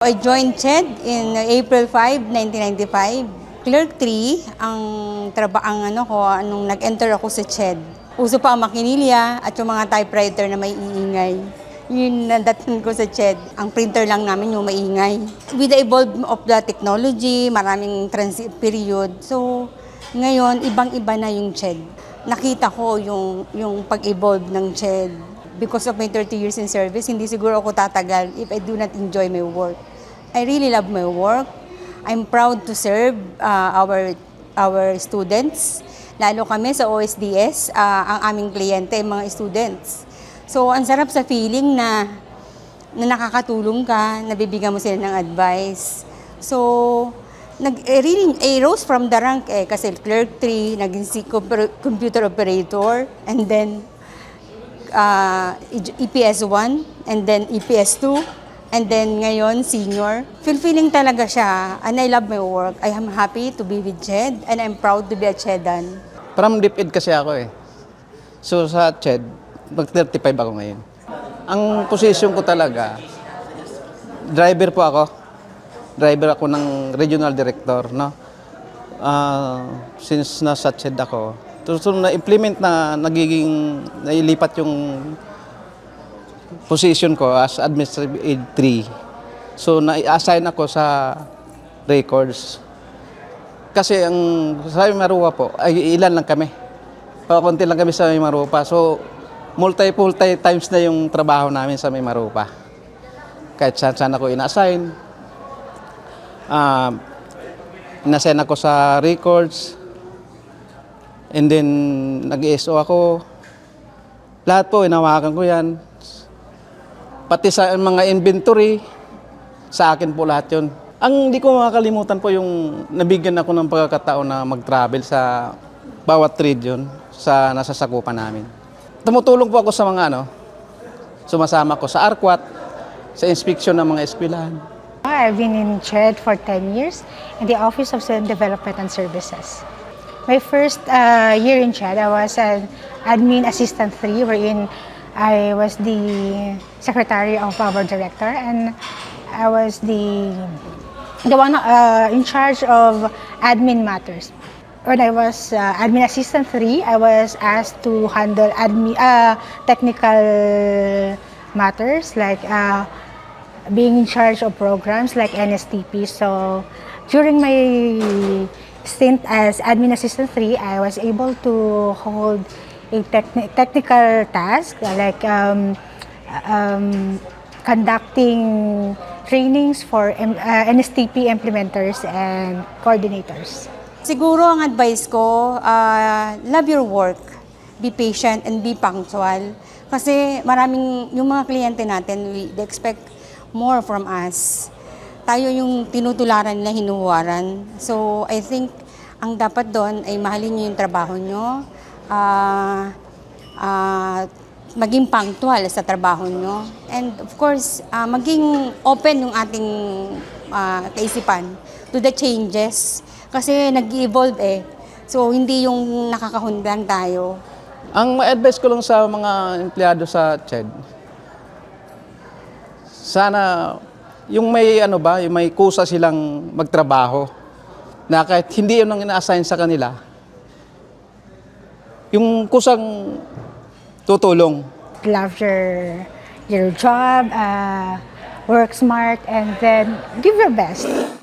I joined CHED in April 5, 1995. Clerk 3 ang traba ang ano ko nung nag-enter ako sa CHED. Uso pa ang makinilya at yung mga typewriter na may iingay. Yun nadating ko sa CHED. Ang printer lang namin yung maingay. With the evolve of the technology, maraming transit period. So, ngayon, ibang-iba na yung CHED. Nakita ko yung, yung pag-evolve ng CHED. Because of my 30 years in service, hindi siguro ako tatagal if I do not enjoy my work. I really love my work. I'm proud to serve uh, our our students. Lalo kami sa OSDS, uh, ang aming kliyente, mga students. So, ang sarap sa feeling na, na nakakatulong ka, nabibigyan mo sila ng advice. So, nag, eh, really, I rose from the rank eh, kasi clerk 3, naging si computer- computer operator, and then uh, EPS 1, and then EPS 2, and then ngayon senior. Fulfilling talaga siya, and I love my work. I am happy to be with CHED, and I'm proud to be a CHEDan. From DepEd kasi ako eh. So sa CHED, mag-35 ako ngayon. Ang position ko talaga, driver po ako. Driver ako ng regional director, no? Ah, since nasa CHED ako, so, na-implement na nagiging, nailipat yung position ko as administrative aid 3. So na-assign ako sa records. Kasi ang sa Maruwa po, ay ilan lang kami. Pakunti lang kami sa Marupa. So, multi-multi times na yung trabaho namin sa Marupa. Kahit saan saan ako ina-assign. Ah, ina-assign ako sa records. And then, nag-ESO ako. Lahat po, inawakan ko yan. Pati sa mga inventory, sa akin po lahat yun. Ang hindi ko makakalimutan po yung nabigyan ako ng pagkakataon na mag-travel sa bawat region sa nasasakupan namin. Tumutulong po ako sa mga ano, sumasama ko sa ARQUAT, sa inspection ng mga eskwelahan. I've been in CHED for 10 years in the Office of Student Development and Services. My first uh, year in CHED, I was an admin assistant 3 wherein I was the secretary of our director and I was the the one uh, in charge of admin matters. When I was uh, admin assistant 3, I was asked to handle admin, uh, technical matters like uh, being in charge of programs like NSTP. So during my stint as admin assistant 3, I was able to hold a techni- technical task like um, um, conducting trainings for M- uh, NSTP implementers and coordinators. Siguro ang advice ko, ah, love your work, be patient and be punctual. Kasi maraming, yung mga kliyente natin, we, they expect more from us. Tayo yung tinutularan nila, hinuhuwaran. So, I think, ang dapat doon ay mahalin nyo yung trabaho nyo, ah, ah, maging punctual sa trabaho nyo. And of course, ah, maging open yung ating ah, kaisipan to the changes. Kasi nag-evolve eh. So, hindi yung nakakahundang tayo. Ang ma-advise ko lang sa mga empleyado sa CHED, sana yung may ano ba, yung may kusa silang magtrabaho na kahit hindi yun ang ina-assign sa kanila, yung kusang tutulong. Love your, your job, uh, work smart, and then give your best.